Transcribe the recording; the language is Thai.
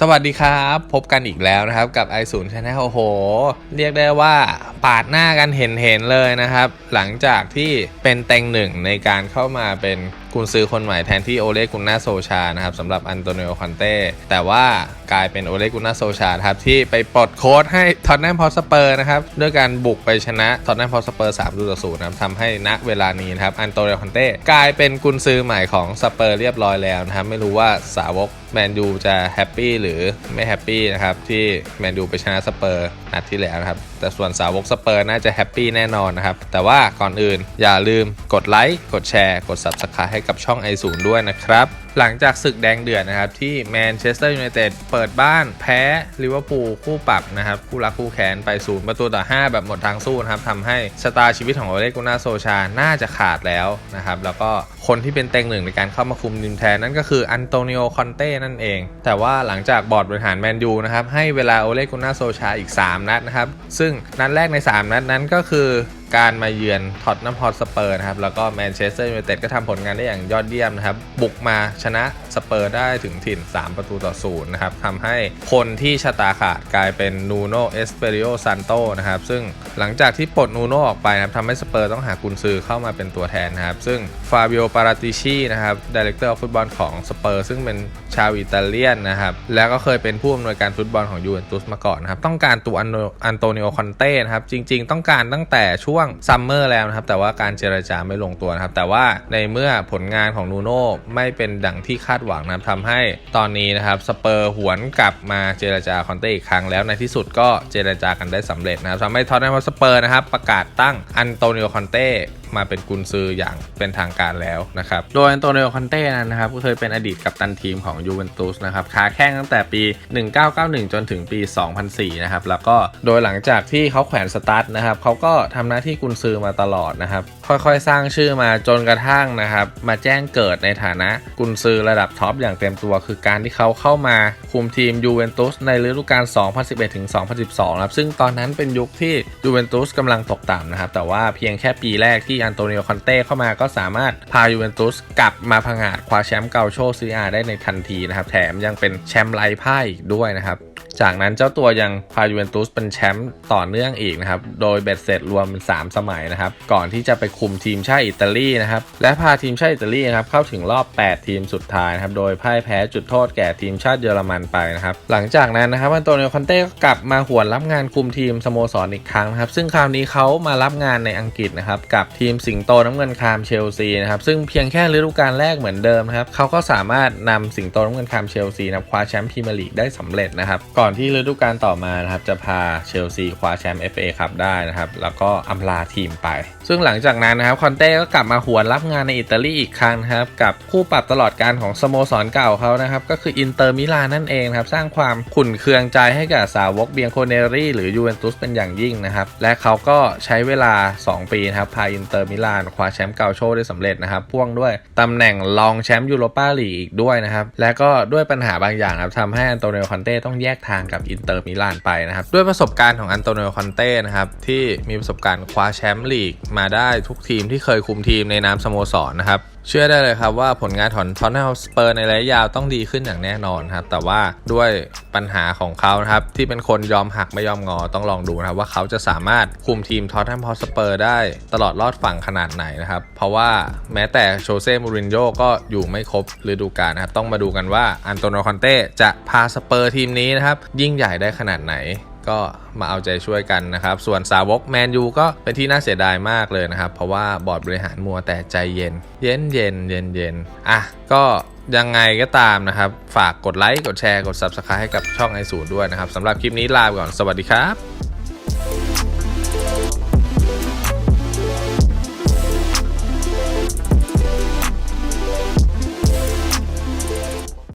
สวัสดีครับ พบกันอีกแล้วนะครับกับ i 0 Channel โอ้โห เรียกได้ว่าปาดหน้ากันเห็นเห็นๆเลยนะครับ หลังจากที่เป็นเต็งหนึ่งในการเข้ามาเป็นกุนซือคนใหม่แทนที่โอเลกุนนาโซชานะครับสำหรับอันโตนิโอคอนเต้แต่ว่ากลายเป็นโอเลกุนนาโซชาครับที่ไปปลดโค้ดให้ทอนแนมพอสเปอร์นะครับด้วยการบุกไปชนะทอนแนมพอสเปอร์3ต่อ0นะครับทำให้ณเวลานี้นะครับอันโตนิโอคอนเต้กลายเป็นกุนซือใหม่ของสเปอร์เรียบร้อยแล้วนะครับไม่รู้ว่าสาวก แมนยูจะแฮปปี้หรือไม่แฮปปี้นะครับที่แมนยูไปชนะสเปอร์นัดที่แล้วนะครับแต่ส่วนสาวกสเปอร์น่าจะแฮปปี้แน่นอนนะครับแต่ว่าก่อนอื่นอย่าลืมกดไลค์กดแชร์ กด Subscribe ให้กับช่องไอซูนด้วยนะครับ หลังจากศึกแดงเดือดนะครับ ที่แมนเชสเตอร์ยูไนเต็ดเปิดบ้านแพ้ลิเวอร์พูลคู่ปรับนะครับ คู่รักคู่แค้นไปศูนย์ประตูต่อ 5 แบบหมดทางสู้นะครับทำให้ชะตาชีวิตของโอเลกุนาโซชา น่าจะขาดแล้วนะครับ แล้วก็คนที่เป็นเต็งหนึ่งในการเข้ามาคุมทีมแทนนั่นก็คืออันโตนิโอคอนเต้นั่นเอง แต่ว่าหลังจากบอร์ดบริหารแมนยูนะครับให้เวลาโอเลกุนาโซชาอีก 3 นัดนะครับซึ่งนัดแรกใน 3 นัดนั้นก็คือ การมาเยือนท็อตนัมฮอตสเปอร์นะครับ แล้วก็แมนเชสเตอร์ยูไนเต็ดก็ทำผลงานได้อย่างยอดเยี่ยมนะครับ บุกมาชนะสเปอร์ได้ถึงถิ่น 3 ประตูต่อศูนย์นะครับทำให้คนที่ชะตาขาดกลายเป็นนูโนเอสเปริโอซันโตนะครับ ซึ่งหลังจากที่ปลดนูโนออกไปนะครับทำให้สเปอร์ต้องหากุนซือเข้ามาเป็นตัวแทนนะครับ ซึ่งฟาบิโอปาราติชีนะครับดีเลกเตอร์ฟุตบอลของสเปอร์ซึ่งเป็นชาวอิตาเลียนนะครับ แล้วก็เคยเป็นผู้อำนวยการฟุตบอลของยูเวนตุสมาก่อนนะครับ ต้องการตัวอันโนอันโตนิโอคอนเต้นะครับ จริง ๆ ต้องการตั้งแต่ช่วงซัมเมอร์แล้วนะครับแต่ว่าการเจรจาไม่ลงตัวนะครับแต่ว่าในเมื่อผลงานของนูโน่ไม่เป็นดังที่คาดหวังนะครับทำให้ตอนนี้นะครับสเปอร์หวนกลับมาเจรจาคอนเต้อีกครั้งแล้วในที่สุดก็เจรจากันได้สำเร็จนะครับทำให้ทอตแนมฮอตสเปอร์นะครับประกาศตั้งอันโตนิโอคอนเต้ มาเป็นกุนซืออย่างเป็นทางการแล้วนะครับ โดยอันโตนิโอคอนเต้นะครับก็เคยเป็นอดีตกัปตันทีมของยูเวนตุสนะครับค้าแข้งตั้งแต่ปี 1991 จนถึงปี 2004 นะครับ แล้วก็โดยหลังจากที่เขาแขวนสตาร์ทนะครับเขาก็ทำหน้าที่กุนซือมาตลอดนะครับ ค่อยๆ สร้างชื่อมาจนกระทั่งนะครับมาแจ้งเกิดในฐานะกุนซือระดับท็อปอย่างเต็มตัว คือการที่เขาเข้ามาคุมทีมยูเวนตุสในฤดูกาล 2011 ถึง 2012 นะครับ ซึ่งตอนนั้นเป็นยุคที่ยูเวนตุสกำลังตกต่ำนะครับ แต่ว่าเพียงแค่ปีแรกที่อันโตนิโอคอนเต้เข้ามาก็สามารถพายูเวนตุสกลับมาผงาดคว้าแชมป์เกาโชซีอาได้ในทันทีนะครับ แถมยังเป็นแชมป์ไร้พ่ายอีกด้วยนะครับจากนั้นเจ้าตัวยังพายูเวนตุสเป็นแชมป์ต่อเนื่องอีกนะครับ โดยเบ็ดเสร็จรวมเป็น 3 สมัยนะครับ ก่อนที่จะไปคุมทีมชาติอิตาลีนะครับ และพาทีมชาติอิตาลีนะครับเข้าถึงรอบ 8 ทีมสุดท้ายนะครับ โดยพ่ายแพ้จุดโทษแก่ทีมชาติเยอรมันไปนะครับ หลังจากนั้นนะครับอันโตนิโอคอนเต้ก็กลับมาหวนรับงานคุมทีมสโมสรอีกครั้งนะครับ ซึ่งคราวนี้เขามารับงานในอังกฤษนะครับกับทีมสิงโตน้ำเงินคามเชลซีนะครับซึ่งเพียงแค่ฤดูกาลแรกเหมือนเดิมนะครับเขาก็สามารถนำสิงโตน้ำเงินคามเชลซีนะคว้าแชมป์พรีเมียร์ลีกได้สำเร็จนะครับก่อนที่ฤดูกาลต่อมานะครับจะพาเชลซีคว้าแชมป์ FA คัพได้นะครับแล้วก็อำลาทีมไป ซึ่งหลังจากนั้นนะครับคอนเต้ก็กลับมาหวนรับงานในอิตาลีอีกครั้งครับกับคู่ปรับตลอดการของสโมสรเก่าเขานะครับก็คืออินเตอร์มิลานนั่นเองครับสร้างความขุ่นเคืองใจให้กับสาวกเบียงโคเนรี่หรือยูเวนตุสเป็นอย่างยิ่งนะครับและเขาก็ใช้เวลา 2 ปีนะครับพาอินเตอร์มิลานคว้าแชมป์เกาโชได้สำเร็จนะครับ พ่วงด้วยตำแหน่งรองแชมป์ยูโรปาลีกอีกด้วยนะครับ และก็ด้วยปัญหาบางอย่างครับทำให้อันโตนิโอคอนเต้ต้องแยกทางกับอินเตอร์มิลานไปนะครับ ด้วยประสบการณ์ของอันโตนิโอคอนเต้นะครับ ที่มีประสบการณ์คว้าแชมป์ลีกมาได้ทุกทีมที่เคยคุมทีมในนามสโมสรนะครับ เชื่อได้เลยครับว่าผลงานของทอนเนลสเปอร์ในระยะยาวต้องดีขึ้นอย่างแน่นอนครับ แต่ว่าด้วยปัญหาของเขานะครับ ที่เป็นคนยอมหักไม่ยอมงอต้องลองดูนะครับ ว่าเขาจะสามารถคุมทีมทอตแนมพอสเปอร์ได้ตลอดรอดฝั่งขนาดไหนนะครับ เพราะว่าแม้แต่โชเซ่มูรินโญ่ก็อยู่ไม่ครบฤดูกาลนะครับ ต้องมาดูกันว่าอันโตนิโอคอนเต้จะพาสเปอร์ทีมนี้นะครับ ยิ่งใหญ่ได้ขนาดไหน ก็มาเอาใจช่วยกันนะครับ ส่วนสาวกแมนยูก็เป็นที่น่าเสียดายมากเลยนะครับ เพราะว่าบอร์ดบริหารมัวแต่ใจเย็น เย็นเย็นเย็นเย็นอะก็ยังไงก็ตามนะครับ ฝากกดไลค์ กดแชร์ กด Subscribe ให้กับช่องไอศูนย์ด้วยนะครับสำหรับคลิปนี้ลาไปก่อน สวัสดีครับ